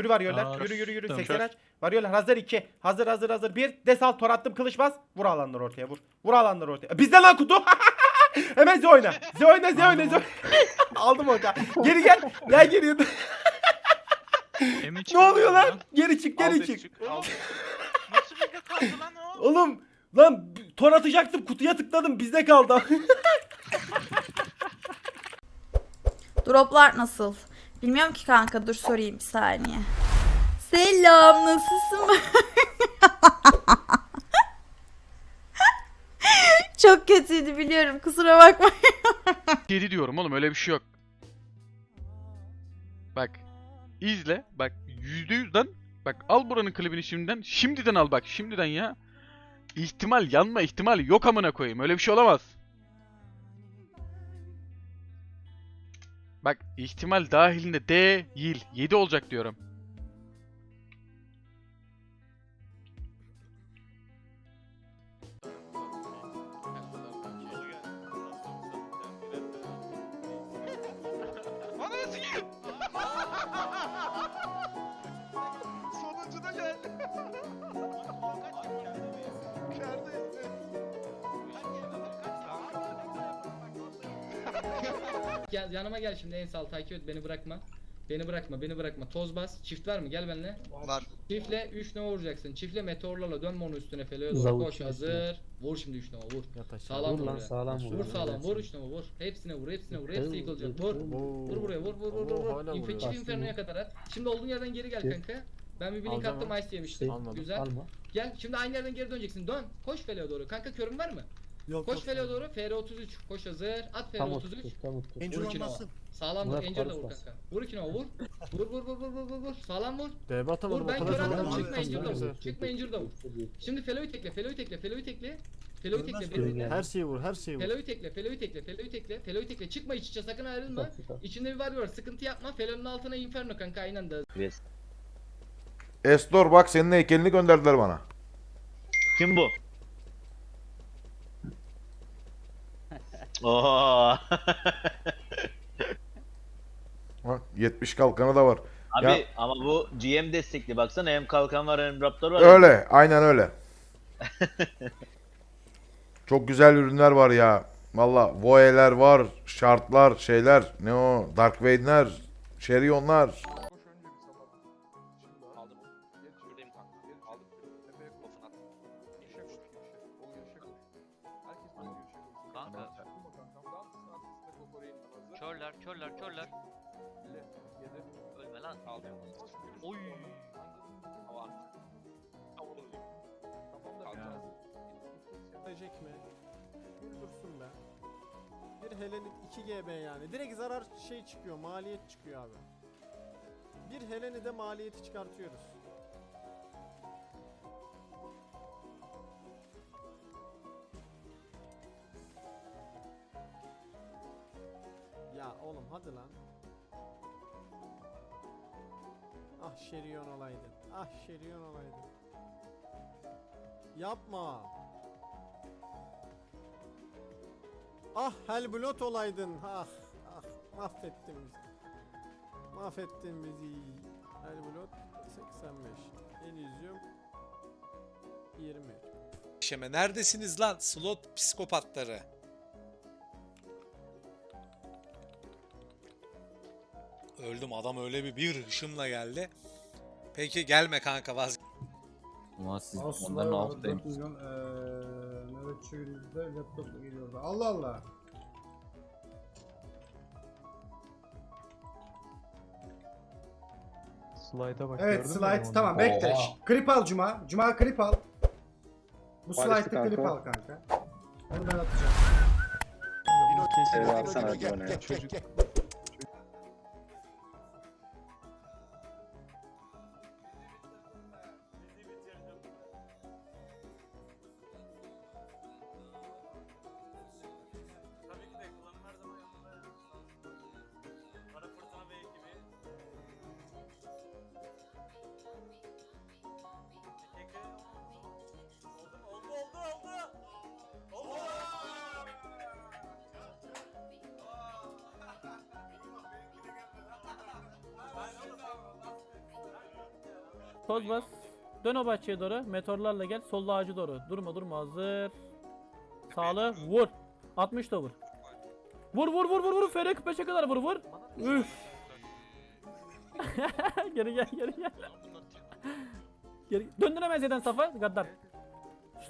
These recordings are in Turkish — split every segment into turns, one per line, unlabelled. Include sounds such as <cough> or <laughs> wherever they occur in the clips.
Yürü varıyorlar.
Aa,
Yürü yürü yürü.
tamam.
80 aç. Varıyorlar. Hazır 2. Hazır hazır hazır. 1. Desal tor attım. Kılıç bas. Vur alanları ortaya vur. Vur alanları ortaya. Bizde lan kutu. <laughs> Hemen Z oyna. Z oyna Z oyna Z oyna. <laughs> Aldım oka. Geri gel. Gel geri. <laughs> Ne oluyor lan? Geri çık geri çık.
Oğlum nasıl bizde kaldı lan o?
Oğlum lan tor atacaktım kutuya tıkladım bizde kaldı.
Droplar nasıl? Bilmiyorum ki kanka dur sorayım bir saniye. Selam nasılsın? <laughs> Çok kötüydü biliyorum kusura bakma. <laughs>
7 diyorum oğlum öyle bir şey yok. Bak. izle. Bak %100'den. Bak al buranın klibini şimdiden. Şimdiden al bak. Şimdiden ya. İhtimal yanma ihtimali yok amına koyayım. Öyle bir şey olamaz. Bak ihtimal dahilinde değil. 7 olacak diyorum.
Bana sikeyim. <laughs>
Gel yanıma gel şimdi en sağ takip et beni bırakma. Beni bırakma, beni bırakma. Toz bas. Çift var mı? Gel benimle.
Var.
Çiftle 3 nova vuracaksın. Çiftle meteorlarla dönme onun üstüne feleğe doğru.
Zavuk
Koş hazır. Vur şimdi 3 nova vur. Sağlam
Vur
vur.
lan
buraya.
sağlam vur.
Vur sağlam vur 3 nova vur. Hepsine vur, hepsine vur. Hepsi yıkılacak. Vur. Vur buraya vur vur vur vur. vur. İnfekçili infernoya kadar at. Şimdi olduğun yerden geri gel
Gel.
kanka. Ben bir blink attım ice yemiştim. Güzel.
Alma.
Gel şimdi aynı yerden geri döneceksin. Dön. Koş feleğe doğru. Kanka körün var mı? Koş feleğe doğru. FR33. Koş hazır. At
Tam
FR33.
oturttu. Tam oturttu.
Vur iki nova. Sağlam vur.
Murat
Angel de vur kanka. Vur iki nova vur. Vur vur vur vur vur vur vur. Sağlam vur.
DB atamadım
Vur ben kör attım. Çıkma Angel de vur. Çıkma Angel de vur. Şimdi Felo'yu tekle. Felo'yu tekle. Felo'yu tekle. Felo'yu tekle. Felo'yu.
Her şeyi vur, her şeyi vur.
Felo'yu tekle. Felo'yu tekle. Felo'yu tekle. Felo'yu tekle. Çıkma iç içe sakın ayrılma. İçinde bir var var. Sıkıntı yapma. Felo'nun altına Inferno kanka aynı anda.
Estor bak senin heykelini gönderdiler bana.
Kim bu? Oo.
Bak 70 kalkanı da var.
Abi
Ya-
ama bu GM destekli baksana hem kalkan var hem raptor var.
Öyle, aynen öyle. Çok güzel ürünler var ya. Valla Voe'ler var, şartlar, şeyler, ne o, Dark Vade'ler, Sherion'lar.
Kanka. Körler, körler, körler. Ölme lan. Oy.
Gelecek mi? Bir dursun be. Bir Helenit 2 GB yani. Direkt zarar şey çıkıyor, maliyet çıkıyor abi. Bir Helen'i de maliyeti çıkartıyoruz. Ya oğlum hadi lan. Ah Şerion olaydın. Ah Şerion olaydın. Yapma. Ah Helblot olaydın. Ah ah mahvettin bizi. Mahvettin bizi. Helblot 85. Elysium 23.
Şeme neredesiniz lan slot psikopatları? Öldüm adam öyle bir bir hışımla geldi. Peki gelme kanka vaz.
Ama siz onların altındayım.
4 milyon eee nöbetçi laptopla geliyordu. Allah Allah.
Slide'a bak.
Evet slide tamam bekle. Şş, Klip al Cuma. Cuma klip al. Bu slide'da klip al kanka. Onu ben atacağım.
Toz bas. Dön o bahçeye doğru. Meteorlarla gel. Solda ağacı doğru. Durma durma hazır. Sağlı vur. 60 da vur. Vur vur vur vur vur. FR 45'e kadar vur vur. Üf. <laughs> geri gel geri gel. Geri. Döndün hemen Z'den Safa. Gaddar.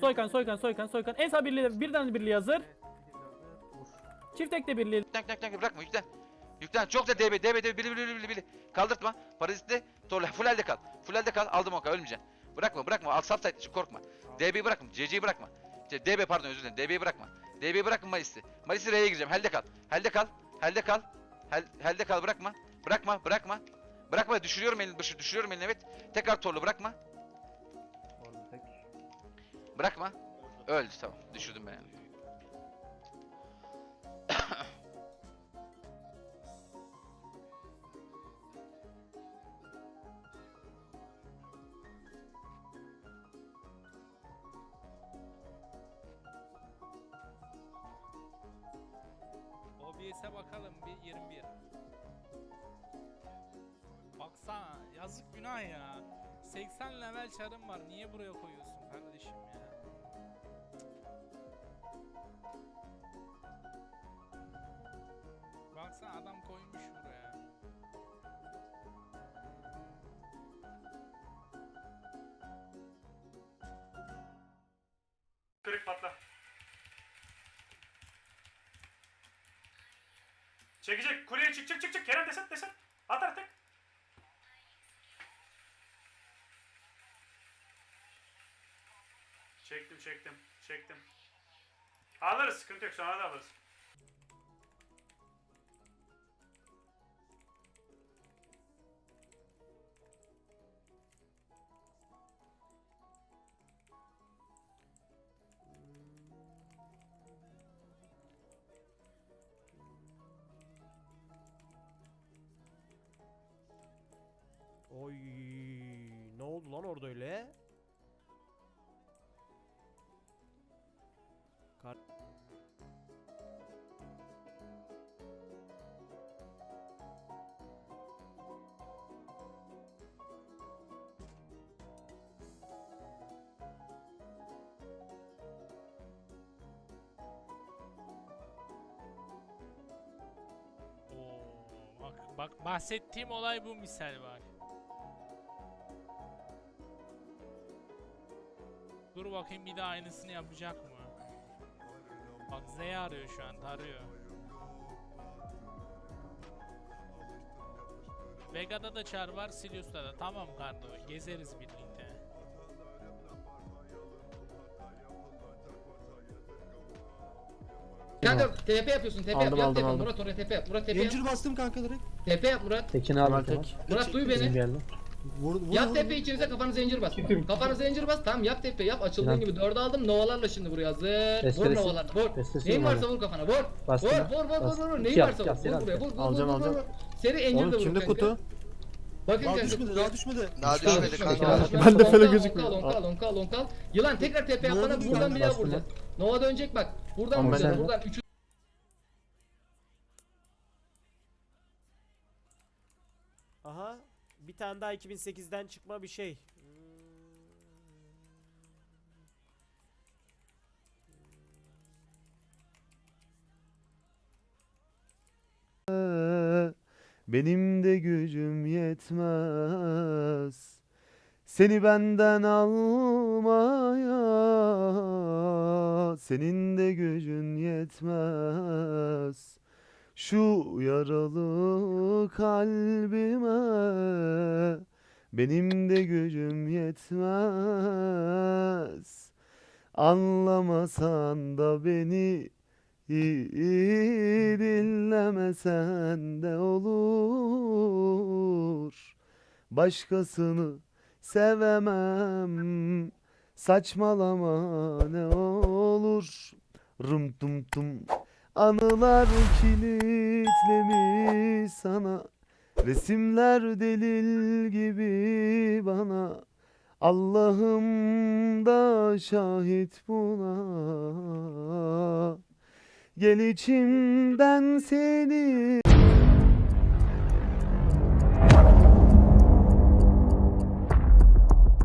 Soykan soykan soykan soykan. En sağ birliği birden birliği hazır. Çift tekte birliği.
Yüklen yüklen yüklen bırakma yüklen. Yüklen çok da DB DB DB bili bili bili bili. Kaldırtma. Parazitli. Torla full elde kal. Full elde kal. Aldım oka ölmeyeceksin. Bırakma bırakma. Al sap için korkma. DB'yi bırakma. CC'yi bırakma. DB pardon özür dilerim. DB'yi bırakma. DB'yi bırakma Malis'i. Malis'i R'ye gireceğim. Helde kal. Helde kal. Helde kal. Hel, helde kal bırakma. Bırakma bırakma. Bırakma düşürüyorum elini başı düşürüyorum elini evet. Tekrar torlu bırakma. Bırakma. Öldü tamam. Düşürdüm ben yani. <laughs>
Baksana yazık günah ya. 80 level çarım var. Niye buraya koyuyorsun kardeşim ya? Baksana adam koymuş buraya.
Kırık patla. Çekecek. Kuleye çık çık çık çık. Kerem desen desen. At artık. Çektim çektim. Alırız sıkıntı yok sonra da alırız.
Oy ne oldu lan orada öyle? Kar
Oo, bak bahsettiğim olay bu misal bak. Dur bakayım bir daha aynısını yapacak mı? Bak Z arıyor şu an tarıyor. Vega'da da çar var, Silius'ta da. Tamam Kardo, gezeriz birlikte.
Kanka TP yapıyorsun, TP yap,
Aldım,
yap
aldım,
TP,
aldım.
Murat oraya TP yap, Murat TP yap,
bastım kanka direkt.
TP yap Murat,
Tekini aldım tamam.
Murat duy beni,
geldi.
Vur, vur,
yap TP içinize kafanı zincir bas, kafanı zincir bas, tamam yap TP yap, açıldığın
Sinan.
gibi dördü aldım, novalarla şimdi buraya hazır, vur
Restoresi-
novalarla, vur, neyin varsa vur kafana, vur,
Bastım
vur,
ben,
vur, vur, vur,
bastım.
vur, neyin
yap,
varsa
yap,
vur, vur buraya,
yap.
vur, vur,
Alacağım,
vur, vur,
alacağım.
vur, seri encir de vur kanka. Bakın
Daha
kanka.
düşmedi daha düşmedi.
Daha düşmedi kanka.
Ben de fele
Onkal,
gözükmüyor.
Onkal, onkal, onkal. Yılan tekrar yap bana
Gördüm,
buradan bir daha
bastım
vuracağız. Nova dönecek bak. Buradan
Ama
vuracağız.
ben-
Buradan 3
bir tane daha 2008'den çıkma bir şey.
Benim de gücüm yetmez. Seni benden almaya. Senin de gücün yetmez Şu yaralı kalbime Benim de gücüm yetmez. Anlamasan da beni İyi dinlemesen de olur. Başkasını sevemem Saçmalama ne olur. Rum tum tum Anılar kilitlemiş sana. Resimler delil gibi bana. Allah'ım da şahit buna. Gel içimden seni